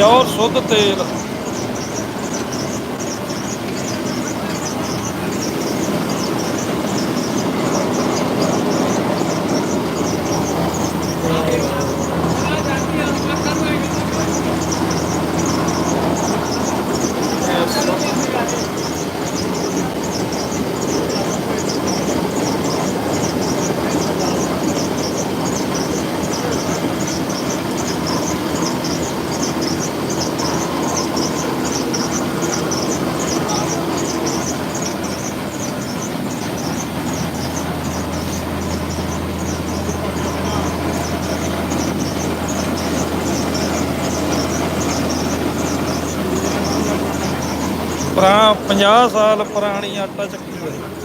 Pure ਸ਼ੁੱਧ ਤੇਲ ਪੁਰਾ 50 ਸਾਲ ਪੁਰਾਣੀ ਆਟਾ ਚੱਕੀ ਹੈ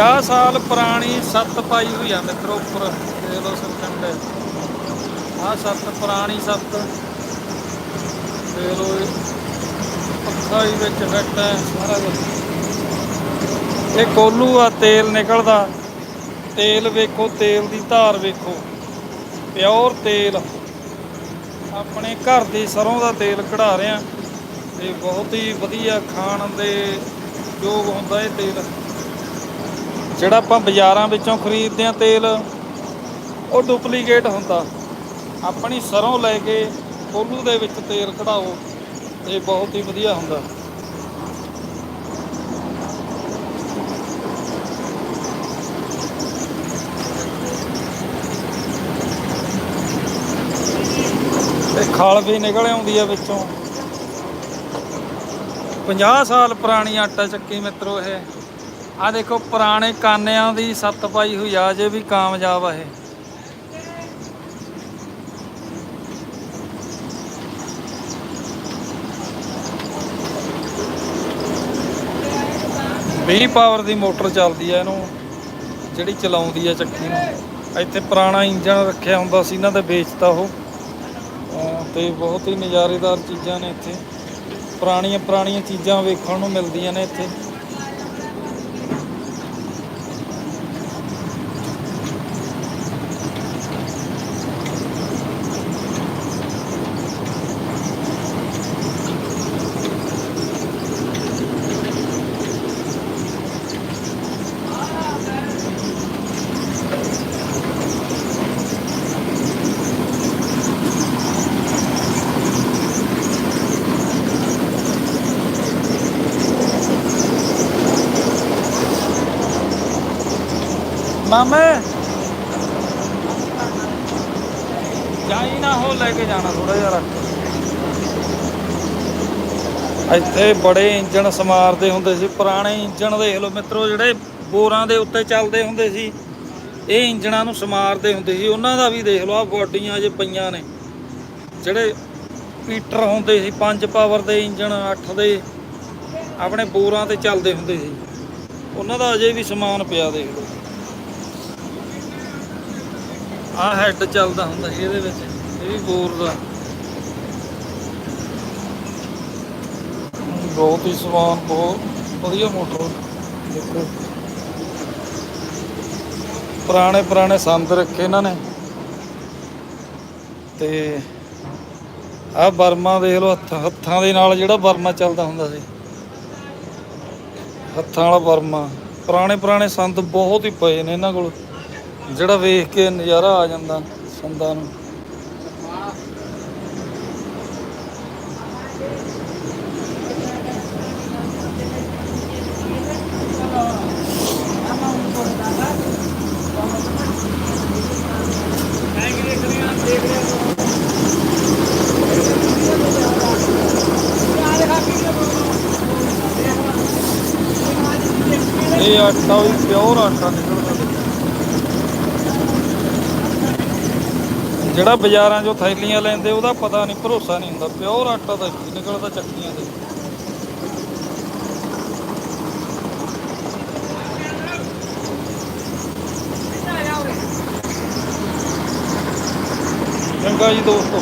ਪੰਜਾਹ ਸਾਲ ਪੁਰਾਣੀ ਸੱਤ ਪਾਈ ਹੋਈ ਆ ਮਿੱਤਰੋ ਉੱਪਰ, ਦੇਖ ਲਓ ਸਰਕੰਡ ਆਹ ਸੱਤ, ਪੁਰਾਣੀ ਸੱਤ। ਦੇਖ ਲਓ ਪੱਖਾ ਵੀ ਵਿੱਚ ਫਿੱਟ ਹੈ ਸਾਰਾ ਕੁਝ। ਇਹ ਕੋਲੂ ਆ, ਤੇਲ ਨਿਕਲਦਾ। ਤੇਲ ਵੇਖੋ, ਤੇਲ ਦੀ ਧਾਰ ਵੇਖੋ। ਪਿਓਰ ਤੇਲ। ਆਪਣੇ ਘਰ ਦੇ ਸਰੋਂ ਦਾ ਤੇਲ ਕਢਾ ਰਹੇ ਆ ਤੇ ਬਹੁਤ ਹੀ ਵਧੀਆ ਖਾਣ ਦੇ ਯੋਗ ਹੁੰਦਾ ਇਹ ਤੇਲ। ਜਿਹੜਾ ਆਪਾਂ ਬਾਜ਼ਾਰਾਂ ਵਿੱਚੋਂ ਖਰੀਦਦੇ ਆ ਤੇਲ, ਉਹ ਡੁਪਲੀਕੇਟ ਹੁੰਦਾ। ਆਪਣੀ ਸਰੋਂ ਲੈ ਕੇ ਕੋਲੂ ਦੇ ਵਿੱਚ ਤੇਲ ਕਢਾਓ, ਇਹ ਬਹੁਤ ਹੀ ਵਧੀਆ ਹੁੰਦਾ। ਤੇ ਖਲ ਵੀ ਨਿਕਲ ਆਉਂਦੀ ਆ ਵਿੱਚੋਂ। 50 ਸਾਲ ਪੁਰਾਣੀ ਆਟਾ ਚੱਕੀ ਮਿੱਤਰੋ ਇਹ। ਆ ਦੇਖੋ ਪੁਰਾਣੇ ਕਾਨਿਆਂ ਦੀ ਸੱਤ ਪਾਈ ਹੋਈ ਆ, ਜੇ ਵੀ ਕਾਮਯਾਬ ਆ ਇਹ। ਵੀਹ ਪਾਵਰ ਦੀ ਮੋਟਰ ਚੱਲਦੀ ਆ ਇਹਨੂੰ, ਜਿਹੜੀ ਚਲਾਉਂਦੀ ਆ ਚੱਕੀ ਨੂੰ। ਇੱਥੇ ਪੁਰਾਣਾ ਇੰਜਨ ਰੱਖਿਆ ਹੁੰਦਾ ਸੀ, ਇਹਨਾਂ ਦਾ ਵੇਚਤਾ ਉਹ। ਅਹ ਤੇ ਬਹੁਤ ਹੀ ਨਜ਼ਾਰੇਦਾਰ ਚੀਜ਼ਾਂ ਨੇ ਇੱਥੇ। ਪੁਰਾਣੀਆਂ ਪੁਰਾਣੀਆਂ ਚੀਜ਼ਾਂ ਵੇਖਣ ਨੂੰ ਮਿਲਦੀਆਂ ਨੇ ਇੱਥੇ। ਮਾਮਾ। ਜਾਈ ਨਾ ਹੋ ਲੈ ਕੇ ਜਾਣਾ ਥੋੜਾ ਜਿਹਾ ਰੱਖ। ਇੱਥੇ ਬੜੇ ਇੰਜਣ ਸਮਾਰਦੇ ਹੁੰਦੇ ਸੀ, ਪੁਰਾਣੇ ਇੰਜਣ ਦੇਖ ਲਓ ਮਿੱਤਰੋ, ਜਿਹੜੇ ਬੋਰਾਂ ਦੇ ਉੱਤੇ ਚੱਲਦੇ ਹੁੰਦੇ ਸੀ, ਇਹ ਇੰਜਣਾਂ ਨੂੰ ਸਮਾਰਦੇ ਹੁੰਦੇ ਸੀ। ਉਹਨਾਂ ਦਾ ਵੀ ਦੇਖ ਲਓ ਆ ਬੋਡੀਆਂ ਜੇ ਪਈਆਂ ਨੇ। ਜਿਹੜੇ ਪੀਟਰ ਹੁੰਦੇ ਸੀ 5 ਪਾਵਰ ਦੇ ਇੰਜਣ 8 ਦੇ, ਆਪਣੇ ਬੋਰਾਂ ਤੇ ਚੱਲਦੇ ਹੁੰਦੇ ਸੀ। ਉਹਨਾਂ ਦਾ ਅਜੇ ਵੀ ਸਮਾਨ ਪਿਆ ਦੇਖ ਲਓ। ਆਹ ਹੈੱਡ ਚੱਲਦਾ ਹੁੰਦਾ ਸੀ ਇਹਦੇ ਵਿੱਚ, ਇਹ ਵੀ ਬੋਰ ਦਾ। ਬਹੁਤ ਹੀ ਸਮਾਨ ਬਹੁਤ ਵਧੀਆ ਮੋਟਰ ਦੇਖੋ। ਪੁਰਾਣੇ ਪੁਰਾਣੇ ਸੰਦ ਰੱਖੇ ਇਹਨਾਂ ਨੇ। ਤੇ ਆਹ ਬਰਮਾ ਦੇਖ ਲਓ, ਹੱਥ ਹੱਥਾਂ ਦੇ ਨਾਲ ਜਿਹੜਾ ਬਰਮਾ ਚੱਲਦਾ ਹੁੰਦਾ ਸੀ। ਹੱਥਾਂ ਵਾਲਾ ਬਰਮਾ। ਪੁਰਾਣੇ ਪੁਰਾਣੇ ਸੰਦ ਬਹੁਤ ਹੀ ਪਏ ਨੇ ਇਹਨਾਂ ਕੋਲ। ਜਿਹੜਾ ਵੇਖ ਕੇ ਨਜ਼ਾਰਾ ਆ ਜਾਂਦਾ ਸੰਦਾਂ ਨੂੰ। ਇਹ ਆਟਾ ਵੀ ਪਿਓਰ ਆਟਾ ਨਿਕਲਦਾ। ਜਿਹੜਾ ਬਾਜ਼ਾਰਾਂ 'ਚੋਂ ਥੈਲੀਆਂ ਲੈਂਦੇ, ਉਹਦਾ ਪਤਾ ਨਹੀਂ, ਭਰੋਸਾ ਨਹੀਂ ਹੁੰਦਾ। ਪਿਓਰ ਆਟਾ ਦਾ ਕੀ ਨਿਕਲਦਾ ਚੱਕੀਆਂ ਦੇ ਚੰਗਾ ਜੀ ਦੋਸਤੋ।